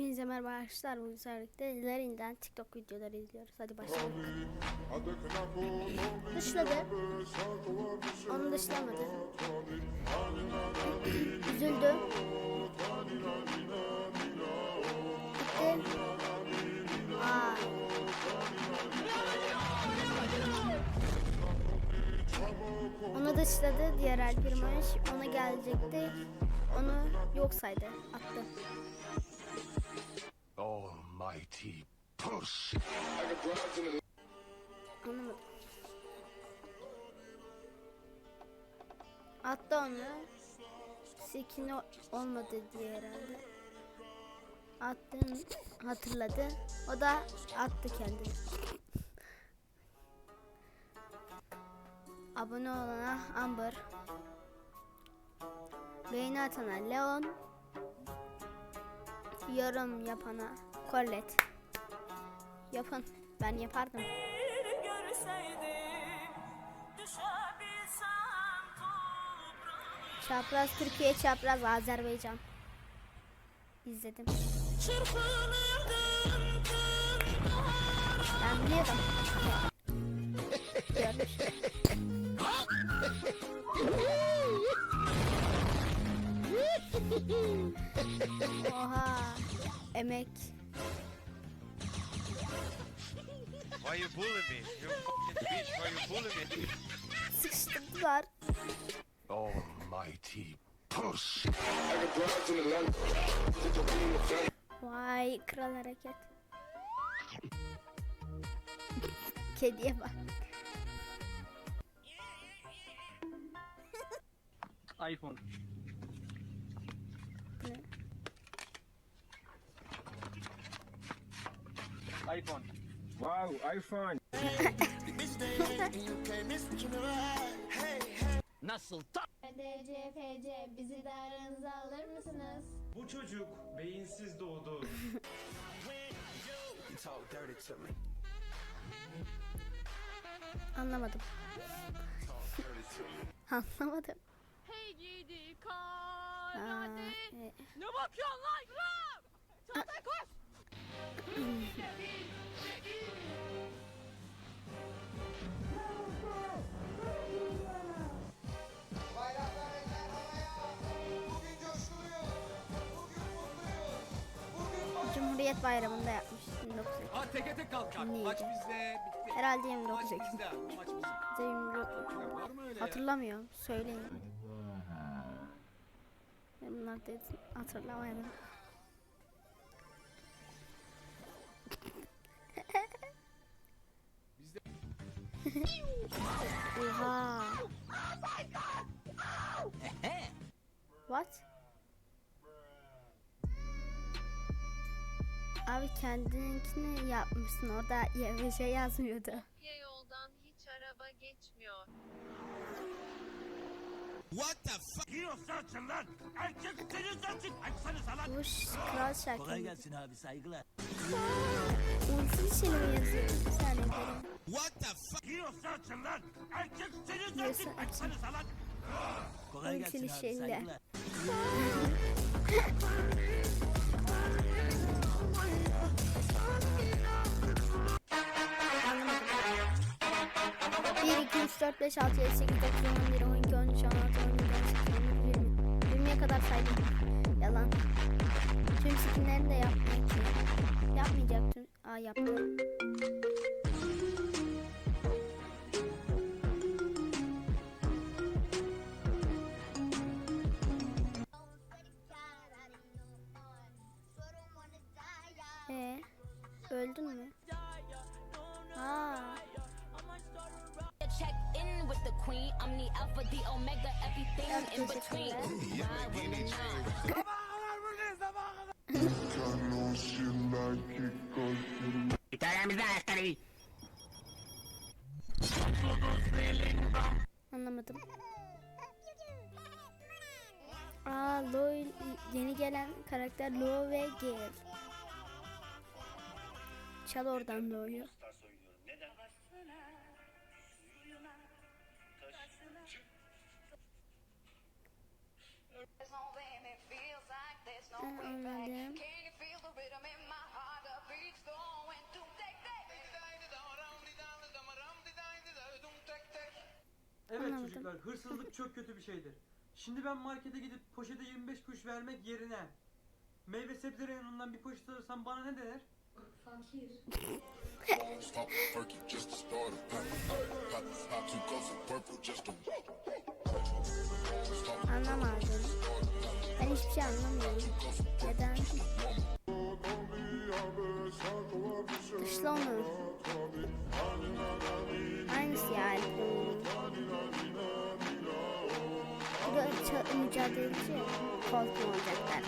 Hepinize merhaba arkadaşlar. Bu servikte Lerin'den TikTok videoları izliyoruz. Hadi başlayalım. Dışladı. Onu dışlamadı. Üzüldü. Gitti. Aa. Onu dışladı. Diğer Alpirmaş ona gelecekti. Onu yok saydı. Attı. Almighty push. Anlamadım. Attı onu. Sikini olmadı diye herhalde. Attığını hatırladı. O da attı kendini. Abone olana Amber. Beğeni atana Leon. Yorum yapana Colette. Yapın. Ben yapardım. Çapraz Türkiye, çapraz Azerbaycan. İzledim. Ben biliyordum. Görmüş. Oha. Emek. Why you bullying me? You fucking bitch, why you bullying me? Sıkıştırdılar. Almighty push. Vay kral hareket. Kediye bak. iPhone. iPhone. Wow, iPhone. Nasıl ta? DCFC bizi de aranıza alır mısınız? Bu çocuk beyinsiz doğdu. Anlamadım. Anlamadım. Hey gidi Aa, karade e, Ne bakıyorsun lan? Çağatay koş! Cumhuriyet Bayramı'nda yapmış. 19 Ekim. Ha teke tek kalkar. Neydi? Maç bizde. Bitti. Herhalde 29 Maç bizde. Maç bizim. Bize 29 Ekim. Var mı öyle ya? Hatırlamıyorum. Söyleyin. Bunları da hatırlamadım. Oha. What? Abi kendininkini yapmışsın. Orada bir şey yazmıyordu. Ya yoldan hiç araba geçmiyor. Bu ş- kral şarkı. Kolay gelsin abi saygılar. Ulti şey mi yazıyor? Bir saniye göreyim. Diyorsun açın. Kolay Ultili gelsin abi saygılar. Anlamadım. 1, 2, 3, 4, 5, 6, 7, 8, 9, 10, 11, 12, 13, 16, 17, 18, 19, 20. 20'ye kadar saydım. Yalan. Tüm skinlerini de yapmayı Yapmayacaktım. Aa yaptım. Queen. I'm the alpha, the omega, everything in between. Ride with. Anlamadım. Aa, Loy yeni gelen karakter Lo ve Gale. Çal oradan Lo'yu. Ben anladım. Evet çocuklar hırsızlık çok kötü bir şeydir. Şimdi ben markete gidip poşete 25 kuruş vermek yerine meyve sebze reyonundan bir poşet alırsam bana ne denir? Stop Anlamadım. Ben hiçbir şey anlamıyorum. Neden? Dışla onu. Yani. Bu da mücadeleci. Koltuğu olacak.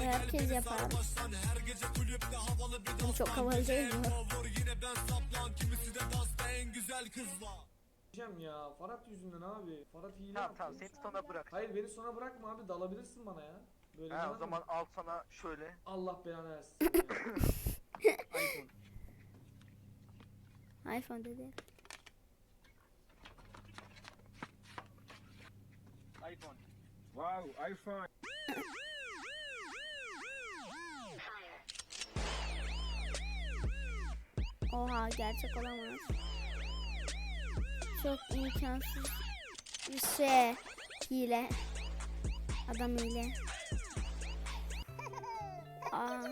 Herkes yapar. Bu çok havalı değil mi? Diyeceğim ya Farhat yüzünden abi. Farhat hile Tamam tamam seni sona bırak. Hayır beni sona bırakma abi dalabilirsin bana ya. Böyle Ha, o zaman mi? al sana şöyle. Allah belanı versin. iPhone. iPhone dedi. iPhone. Wow, iPhone. Oha gerçek olamaz. Çok imkansız bir şey. Hile. Adam hile. Aa.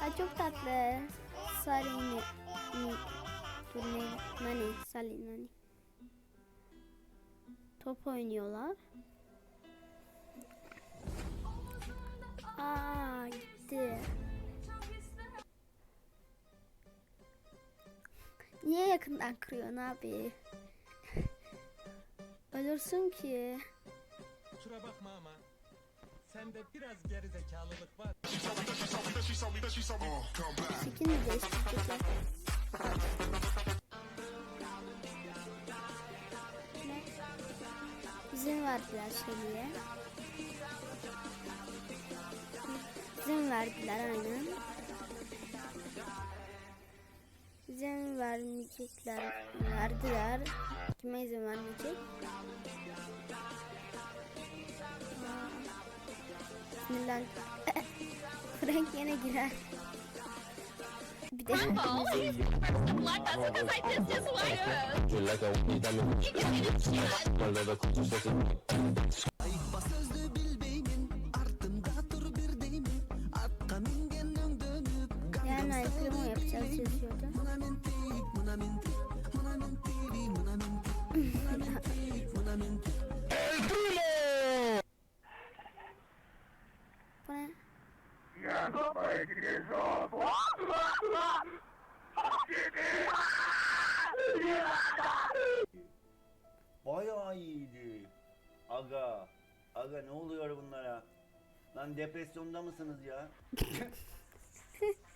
Ay çok tatlı. Dur ne? Nani? Sali nani? Top oynuyorlar. Aa gitti. Niye yakından kırıyorsun abi? Ölürsün ki. Kusura bakma ama sende biraz gerizekalılık var. Skin mi değiştirecekler? İzin verdiler Şeli'ye. İzin verdiler aynen. İzin vermeyecekler. Verdiler. Kime izin vermeyecek? Sinirlen. Frank yine girer. Bir de Bu ne? Bayağı iyiydi. Aga. Aga ne oluyor bunlara? Lan depresyonda mısınız ya?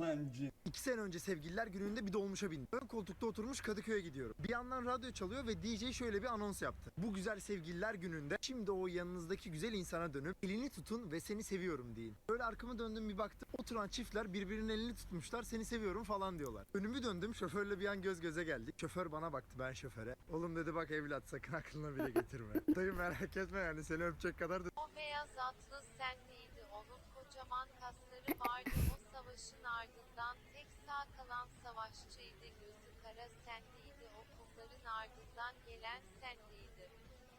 Lan cin. İki sene önce sevgililer gününde bir dolmuşa bindim. Ön koltukta oturmuş Kadıköy'e gidiyorum. Bir yandan radyo çalıyor ve DJ şöyle bir anons yaptı. Bu güzel sevgililer gününde şimdi o yanınızdaki güzel insana dönüp elini tutun ve seni seviyorum deyin. Böyle arkamı döndüm bir baktım. Oturan çiftler birbirinin elini tutmuşlar seni seviyorum falan diyorlar. Önümü döndüm şoförle bir an göz göze geldik. Şoför bana baktı ben şoföre. Oğlum dedi bak evlat sakın aklına bile getirme. Dayı merak etme yani seni öpecek kadar da O beyaz atlı sen miydi? Onun kocaman kasları vardı. O savaşın ardından tek sağ kalan savaşçıydı. Gözü kara senliydi. O kumların ardından gelen senliydi.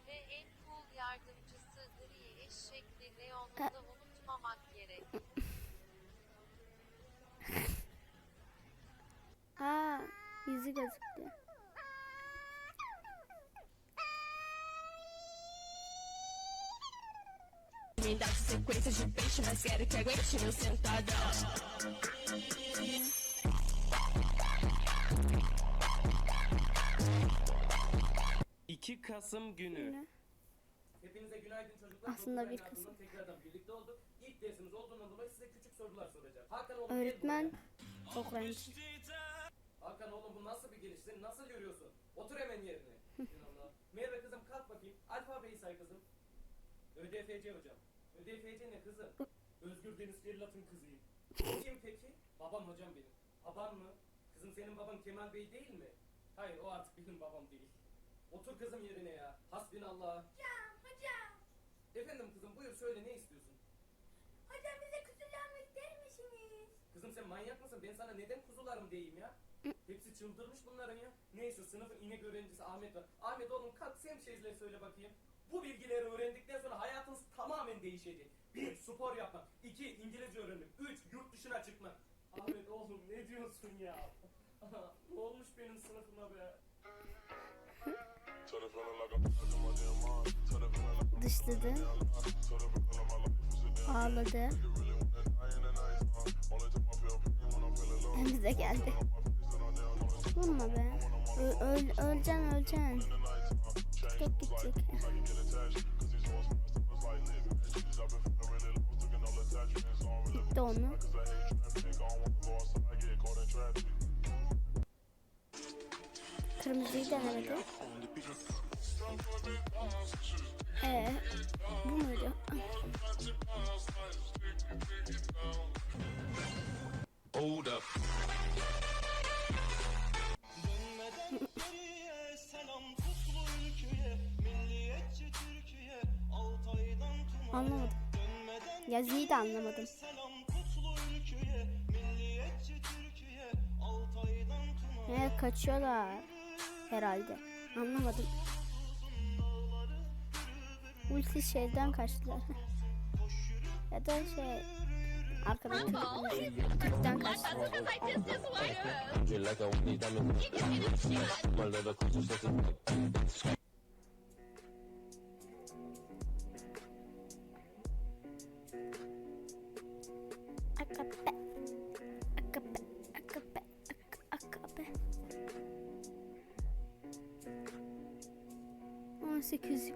Ve en cool yardımcısı gri eşekli Leon'u da unutmamak gerek. Aa, yüzü gözüktü. Me dá sequência de peixe, mas quero que aguente meu sentadão. Kasım günü. Hepinize günaydın çocuklar. Aslında bir Kasım. Tekrardan birlikte olduk. İlk dersimiz olduğundan dolayı size küçük sorular soracağım. Hakan oğlum Öğretmen öğrenci. Hakan oğlum bu nasıl bir geliş? Sen nasıl görüyorsun? Otur hemen yerine. Merve kızım kalk bakayım. Alfabeyi say kızım. ÖDFC hocam. ÖDFC ne kızım? Özgür Deniz Ferlat'ın kızıyım. Kim peki? Babam hocam benim. Baban mı? Kızım senin baban Kemal Bey değil mi? Hayır o artık benim babam değil. Otur kızım yerine ya. Hasbinallah. Hocam, hocam. Efendim kızım buyur söyle ne istiyorsun? Hocam bize kuzulanma ister misiniz? Kızım sen manyak mısın? Ben sana neden kuzularım diyeyim ya? Hepsi çıldırmış bunların ya. Neyse sınıfın inek öğrencisi Ahmet var. Ahmet oğlum kalk sen bir şeyler söyle bakayım. Bu bilgileri öğrendikten sonra hayatınız tamamen değişecek. Bir, spor yapmak. İki, İngilizce öğrenmek. Üç, yurt dışına çıkmak. Ahmet oğlum ne diyorsun ya? ne olmuş benim sınıfıma be? Dışladı. Ağladı. Bize geldi. Vurma be. Ö- öl, öleceksin öleceksin. Tek gidecek. Gitti onu. Kırmızıyı denemedi. Ee, bu muydu? Hold up. Anlamadım. Yazıyı da anlamadım. Kaçıyorlar. Herhalde. Anlamadım. Ulti şeyden kaçtılar. ya da şey Türk'ten kaçtılar. 18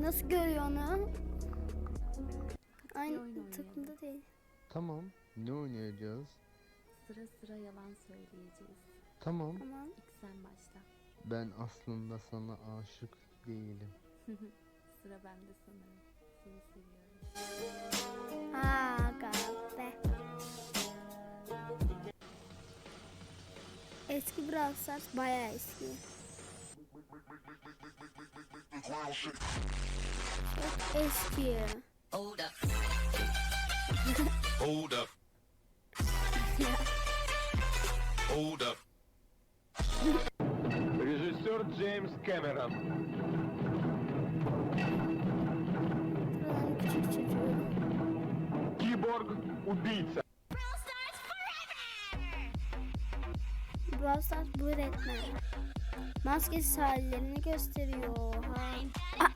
Nasıl görüyor onu? Aynı takımda değil. Tamam. Ne oynayacağız? Sıra sıra yalan söyleyeceğiz. Tamam. Tamam. İlk sen başla. Ben aslında sana aşık değilim. Sıra bende sanırım. Brawl Stars bayağı eski. Çok eski. Hold up. Hold up. Режиссер Джеймс Кэмерон. Buranın Brawl Stars bu öğretmen. Maskesiz hallerini gösteriyor. Oha. Ah!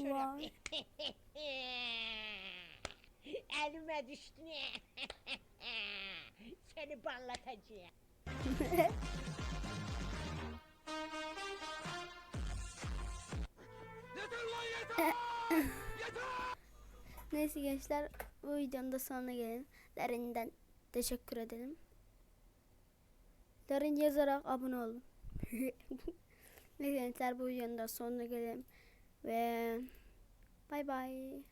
Vay. Elime düştü. Seni ballatacağım. Neyse gençler bu videonun da sonuna gelin. Derinden teşekkür edelim. Derin yazarak abone olun. Neyse gençler bu videonun da sonuna gelelim. Ve bay bay.